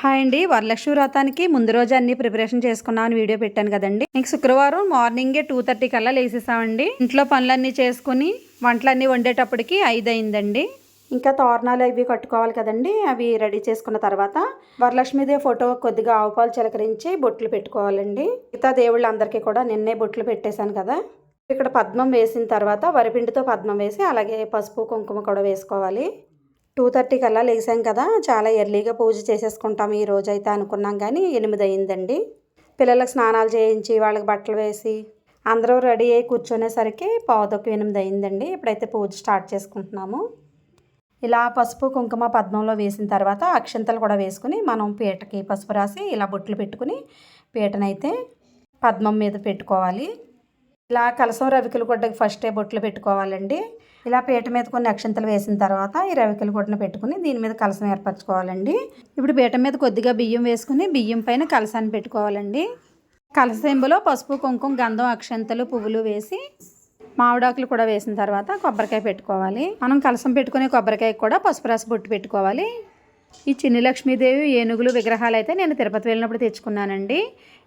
Hi అండి వరలక్ష్మి వ్రతానికి ముందు రోజు అన్ని ప్రిపరేషన్ చేసుకున్నామని వీడియో పెట్టాను కదండి. మీకు శుక్రవారం మార్నింగే టూ థర్టీ కల్లా లేసేసామండి. ఇంట్లో పనులన్నీ చేసుకుని వంటలన్నీ వండేటప్పటికి ఐదు అయిందండి. ఇంకా తోరణాలు అవి కట్టుకోవాలి కదండి అవి రెడీ చేసుకున్న తర్వాత వరలక్ష్మీదేవి ఫోటో కొద్దిగా ఆవుపాలు చిలకరించి బొట్లు పెట్టుకోవాలండి. మిగతా దేవుళ్ళందరికీ కూడా నిన్నే బొట్లు పెట్టేశాను కదా. ఇక్కడ పద్మం వేసిన తర్వాత వరిపిండితో పద్మం వేసి అలాగే పసుపు కుంకుమ కూడా వేసుకోవాలి. టూ థర్టీకి అలా లేసాం కదా చాలా ఎర్లీగా పూజ చేసేసుకుంటాం ఈ రోజు అయితే అనుకున్నాం కానీ ఎనిమిది అయిందండి పిల్లలకు స్నానాలు చేయించి వాళ్ళకి బట్టలు వేసి అందరూ రెడీ అయ్యి కూర్చునేసరికి పావుతొక్కు ఎనిమిది అయిందండి ఇప్పుడైతే పూజ స్టార్ట్ చేసుకుంటున్నాము. ఇలా పసుపు కుంకుమ పద్మంలో వేసిన తర్వాత అక్షంతలు కూడా వేసుకుని మనం పీటకి పసుపు రాసి ఇలా బొట్లు పెట్టుకుని పీటనైతే పద్మం మీద పెట్టుకోవాలి. ఇలా కలసం రవికలు గుడ్డకి ఫస్టే బొట్లు పెట్టుకోవాలండి. ఇలా పీట మీద కొన్ని అక్షంతలు వేసిన తర్వాత ఈ రవికలు గుడ్డను పెట్టుకుని దీని మీద కలసం ఏర్పరచుకోవాలండి. ఇప్పుడు పీట మీద కొద్దిగా బియ్యం వేసుకుని బియ్యం పైన కలసాన్ని పెట్టుకోవాలండి. కలసెంబులో పసుపు కుంకుమ గంధం అక్షంతలు పువ్వులు వేసి మామిడాకులు కూడా వేసిన తర్వాత కొబ్బరికాయ పెట్టుకోవాలి. మనం కలసం పెట్టుకునే కొబ్బరికాయ కూడా పసుపు రస బొట్టు పెట్టుకోవాలి. ఈ చిన్ని లక్ష్మీదేవి ఏనుగులు విగ్రహాలు అయితే నేను తిరుపతి వెళ్ళినప్పుడు తెచ్చుకున్నానండి.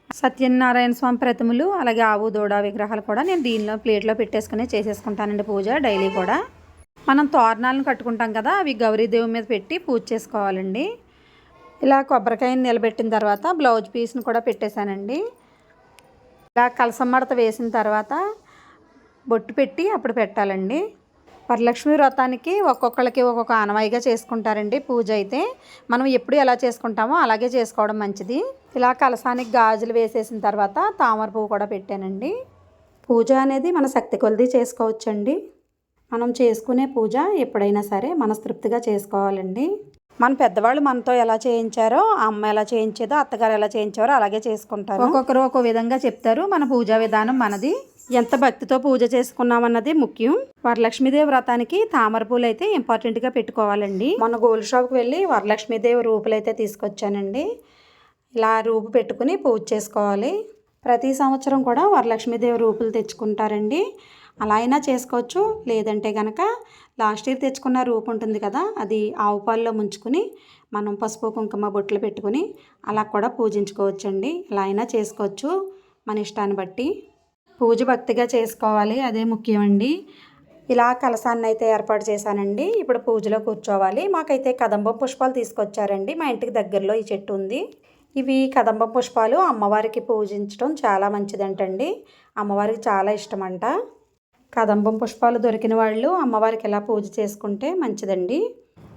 సత్యనారాయణ స్వామి ప్రతిమలు అలాగే ఆవు దూడ విగ్రహాలు కూడా నేను దీనిలో ప్లేట్లో పెట్టేసుకుని చేసేసుకుంటానండి పూజ డైలీ కూడా. మనం తోరణాలను కట్టుకుంటాం కదా అవి గౌరీదేవి మీద పెట్టి పూజ చేసుకోవాలండి. ఇలా కొబ్బరికాయని నిలబెట్టిన తర్వాత బ్లౌజ్ పీస్ని కూడా పెట్టేశానండి. ఇలా కలసమ్మడత మడత వేసిన తర్వాత బొట్టు పెట్టి అప్పుడు పెట్టాలండి. వరలక్ష్మి వ్రతానికి ఒక్కొక్కళ్ళకి ఒక్కొక్క ఆనవాయిగా చేసుకుంటారండి పూజ అయితే. మనం ఎప్పుడు ఎలా చేసుకుంటామో అలాగే చేసుకోవడం మంచిది. ఇలా కలసానికి గాజులు వేసేసిన తర్వాత తామర పువ్వు కూడా పెట్టానండి. పూజ అనేది మన శక్తి కొలిది చేసుకోవచ్చండి. మనం చేసుకునే పూజ ఎప్పుడైనా సరే మనస్తృప్తిగా చేసుకోవాలండి. మన పెద్దవాళ్ళు మనతో ఎలా చేయించారో అమ్మ ఎలా చేయించేదో అత్తగారు ఎలా చేయించారో అలాగే చేసుకుంటారు. ఒక్కొక్కరు ఒక్కో విధంగా చెప్తారు మన పూజా విధానం మనది. ఎంత భక్తితో పూజ చేసుకున్నామన్నది ముఖ్యం. వరలక్ష్మీదేవి వ్రతానికి తామర పూలు అయితే ఇంపార్టెంట్గా పెట్టుకోవాలండి. మొన్న గోల్డ్ షాప్కి వెళ్ళి వరలక్ష్మీదేవి రూపులు అయితే తీసుకొచ్చానండి. ఇలా రూపు పెట్టుకుని పూజ చేసుకోవాలి. ప్రతి సంవత్సరం కూడా వరలక్ష్మీదేవి రూపులు తెచ్చుకుంటారండి. అలా అయినా చేసుకోవచ్చు. లేదంటే కనుక లాస్ట్ ఇయర్ తెచ్చుకున్న రూపు ఉంటుంది కదా అది ఆవు పాల్లో ముంచుకుని మనం పసుపు కుంకుమ బొట్లు పెట్టుకుని అలా కూడా పూజించుకోవచ్చండి. ఇలా అయినా చేసుకోవచ్చు మన ఇష్టాన్ని బట్టి. పూజ భక్తిగా చేసుకోవాలి అదే ముఖ్యమండి. ఇలా కలసాన్ని అయితే ఏర్పాటు చేశానండి. ఇప్పుడు పూజలో కూర్చోవాలి. మాకైతే కదంబం పుష్పాలు తీసుకొచ్చారండి. మా ఇంటికి దగ్గరలో ఈ చెట్టు ఉంది. ఇవి కదంబం పుష్పాలు అమ్మవారికి పూజించడం చాలా మంచిదంటండి. అమ్మవారికి చాలా ఇష్టమంట. కదంబం పుష్పాలు దొరికిన వాళ్ళు అమ్మవారికి ఎలా పూజ చేసుకుంటే మంచిదండి.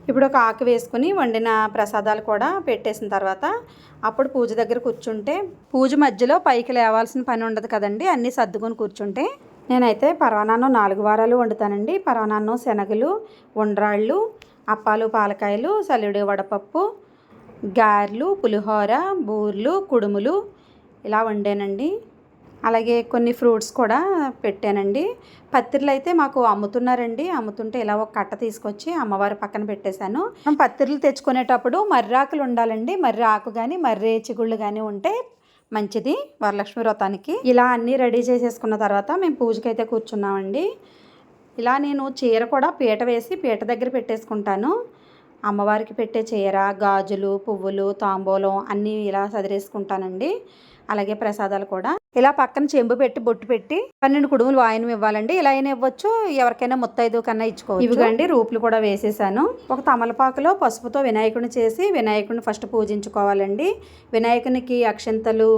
ఇప్పుడు ఒక ఆకు వేసుకుని వండిన ప్రసాదాలు కూడా పెట్టేసిన తర్వాత అప్పుడు పూజ దగ్గర కూర్చుంటే పూజ మధ్యలో పైకి లేవాల్సిన పని ఉండదు కదండి. అన్నీ సర్దుకొని కూర్చుంటే నేనైతే పరవానాన్నం నాలుగు వారాలు వండుతానండి. పరవానాన్నం శనగలు ఉండ్రాళ్ళు అప్పాలు పాలకాయలు సలిడి వడపప్పు గారెలు పులిహోర బూర్లు కుడుములు ఇలా వండానండి. అలాగే కొన్ని ఫ్రూట్స్ కూడా పెట్టానండి. పత్తిర్లు అయితే మాకు అమ్ముతున్నారండి. అమ్ముతుంటే ఇలా ఒక కట్ట తీసుకొచ్చి అమ్మవారి పక్కన పెట్టేశాను. మనం పత్తిర్లు తెచ్చుకునేటప్పుడు మర్రాకులు ఉండాలండి. మర్రి ఆకు కానీ మర్రి చిగుళ్ళు కానీ ఉంటే మంచిది వరలక్ష్మి వ్రతానికి. ఇలా అన్నీ రెడీ చేసేసుకున్న తర్వాత మేము పూజకైతే కూర్చున్నామండి. ఇలా నేను చీర కూడా పీట వేసి పీట దగ్గర పెట్టేసుకుంటాను. అమ్మవారికి పెట్టే చీర గాజులు పువ్వులు తాంబూలం అన్నీ ఇలా సదిరేసుకుంటానండి. అలాగే ప్రసాదాలు కూడా. ఇలా పక్కన చెంబు పెట్టి బొట్టు పెట్టి పన్నెండు కుడుములు వాయనం ఇవ్వాలండి. ఇలా అయినా ఇవ్వచ్చు ఎవరికైనా ముత్తైదు కన్నా ఇచ్చుకోవచ్చు. ఇవిగండి రూపులు కూడా వేసేసాను. ఒక తమలపాకులో పసుపుతో వినాయకుడిని చేసి వినాయకుడిని ఫస్ట్ పూజించుకోవాలండి. వినాయకునికి అక్షంతలు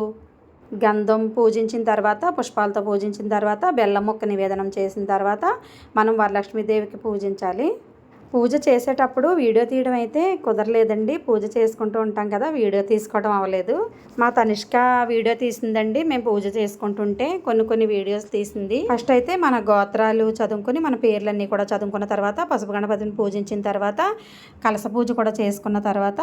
గంధం పూజించిన తర్వాత పుష్పాలతో పూజించిన తర్వాత బెల్లం ముక్క నివేదనం చేసిన తర్వాత మనం వరలక్ష్మీదేవికి పూజించాలి. పూజ చేసేటప్పుడు వీడియో తీయడం అయితే కుదరలేదండి. పూజ చేసుకుంటూ ఉంటాం కదా వీడియో తీసుకోవడం అవ్వలేదు. మా తనిష్క వీడియో తీసిందండి. మేము పూజ చేసుకుంటుంటే కొన్ని కొన్ని వీడియోస్ తీసింది. ఫస్ట్ అయితే మన గోత్రాలు చదువుకుని మన పేర్లన్నీ కూడా చదువుకున్న తర్వాత పసుపు గణపతిని పూజించిన తర్వాత కలస పూజ కూడా చేసుకున్న తర్వాత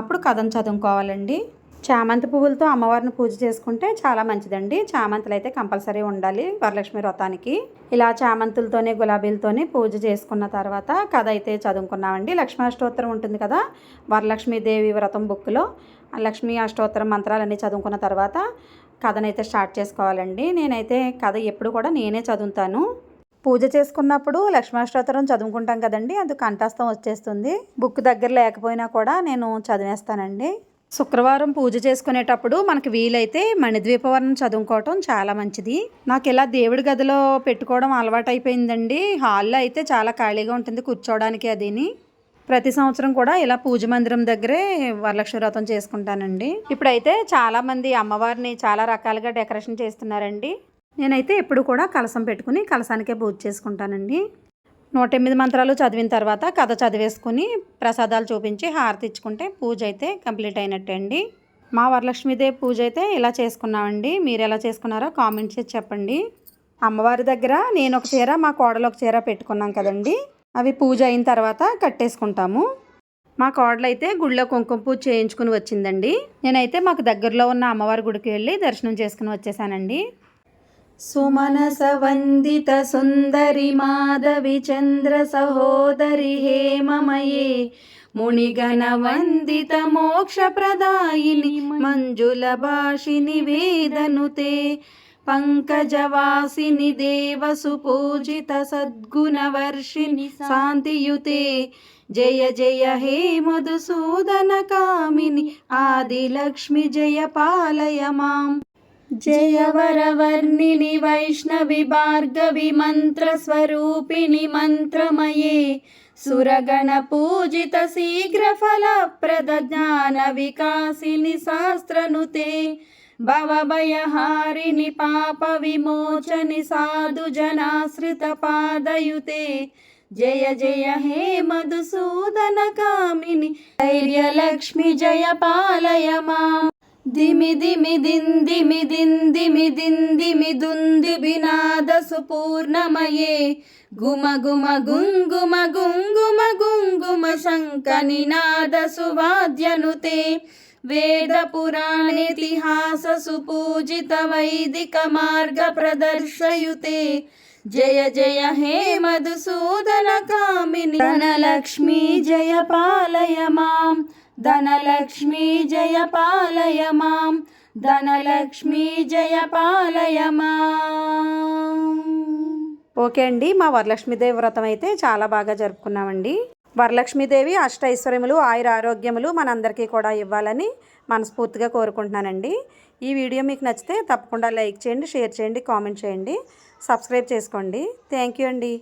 అప్పుడు కథను చదువుకోవాలండి. చామంతి పువ్వులతో అమ్మవారిని పూజ చేసుకుంటే చాలా మంచిదండి. చామంతులు అయితే కంపల్సరీ ఉండాలి వరలక్ష్మి వ్రతానికి. ఇలా చామంతులతోనే గులాబీలతోనే పూజ చేసుకున్న తర్వాత కథ అయితే చదువుకున్నామండి. లక్ష్మీ అష్టోత్తరం ఉంటుంది కదా వరలక్ష్మీదేవి వ్రతం బుక్లో లక్ష్మీ అష్టోత్తరం మంత్రాలన్నీ చదువుకున్న తర్వాత కథనైతే స్టార్ట్ చేసుకోవాలండి. నేనైతే కథ ఎప్పుడు కూడా నేనే చదువుతాను. పూజ చేసుకున్నప్పుడు లక్ష్మాష్టోత్తరం చదువుకుంటాం కదండి అది కంఠస్థం వచ్చేస్తుంది. బుక్ దగ్గర లేకపోయినా కూడా నేను చదివేస్తానండి. శుక్రవారం పూజ చేసుకునేటప్పుడు మనకు వీలైతే మణిద్వీపవర్ణం చదువుకోవటం చాలా మంచిది. నాకు ఇలా దేవుడి గదిలో పెట్టుకోవడం అలవాటు అయిపోయిందండి హాల్లో అయితే చాలా ఖాళీగా ఉంటుంది కూర్చోవడానికి అదిని. ప్రతి సంవత్సరం కూడా ఇలా పూజ మందిరం దగ్గరే వరలక్ష్మి వ్రతం చేసుకుంటానండి. ఇప్పుడైతే చాలామంది అమ్మవారిని చాలా రకాలుగా డెకరేషన్ చేస్తున్నారండి. నేనైతే ఎప్పుడు కూడా కలసం పెట్టుకుని కలసానికే పూజ చేసుకుంటానండి. నూట ఎనిమిది మంత్రాలు చదివిన తర్వాత కథ చదివేసుకుని ప్రసాదాలు చూపించి హారతి ఇచ్చుకుంటే పూజ అయితే కంప్లీట్ అయినట్టే అండి మా వరలక్ష్మీదేవి పూజ అయితే ఇలా చేసుకున్నామండి. మీరు ఎలా చేసుకున్నారో కామెంట్ చేసి చెప్పండి. అమ్మవారి దగ్గర నేను ఒక చీర మా కోడలు ఒక చీర పెట్టుకున్నాం కదండి. అవి పూజ అయిన తర్వాత కట్టేసుకుంటాము. మా కోడలు అయితే గుళ్ళో కుంకుమ పూజ చేయించుకుని వచ్చిందండి. నేనైతే మాకు దగ్గరలో ఉన్న అమ్మవారి గుడికి వెళ్ళి దర్శనం చేసుకుని వచ్చేసానండి. సుమనస వందిత సుందరి మాధవి చంద్ర సహోదరి హేమమయే మునిగణ వందిత మోక్ష ప్రదాయిని మంజుల భాషిని వేదనుతే పంకజవాసిని దేవసు పూజిత సద్గుణవర్షిణి శాంతియుతే జయ జయ హే మధుసూదన కామిని ఆదిలక్ష్మి జయ పాలయ మాం జయవరవర్ణిని వైష్ణవి భార్గవి మంత్రస్వరూపిణి మంత్రమయే సురగణ పూజిత శీఘ్ర దిమి దిమి దిందిమి దిందిమి దిందిమి దుంది వినాద సుపూర్ణమయే. గుమ గుమ గుంగుమ గుంగుమ గుంగుమ శంక నినాద సువాద్యనుతే. వేద పురాణేతిహాస సుపూజిత వైదిక మార్గ ప్రదర్శయుతే. జయ జయ హే మధుసూదన కామిని ధనలక్ష్మీ జయ పాలయ మాం ధనలక్ష్మీ జయ పాలయ ఓకే అండి మా వరలక్ష్మీదేవి వ్రతం అయితే చాలా బాగా జరుపుకున్నామండి. వరలక్ష్మీదేవి అష్టైశ్వర్యములు ఆయుర ఆరోగ్యములు మనందరికీ కూడా ఇవ్వాలని మనస్ఫూర్తిగా కోరుకుంటున్నానండి. ఈ వీడియో మీకు నచ్చితే తప్పకుండా లైక్ చేయండి షేర్ చేయండి కామెంట్ చేయండి సబ్స్క్రైబ్ చేసుకోండి. థ్యాంక్ యూ అండి.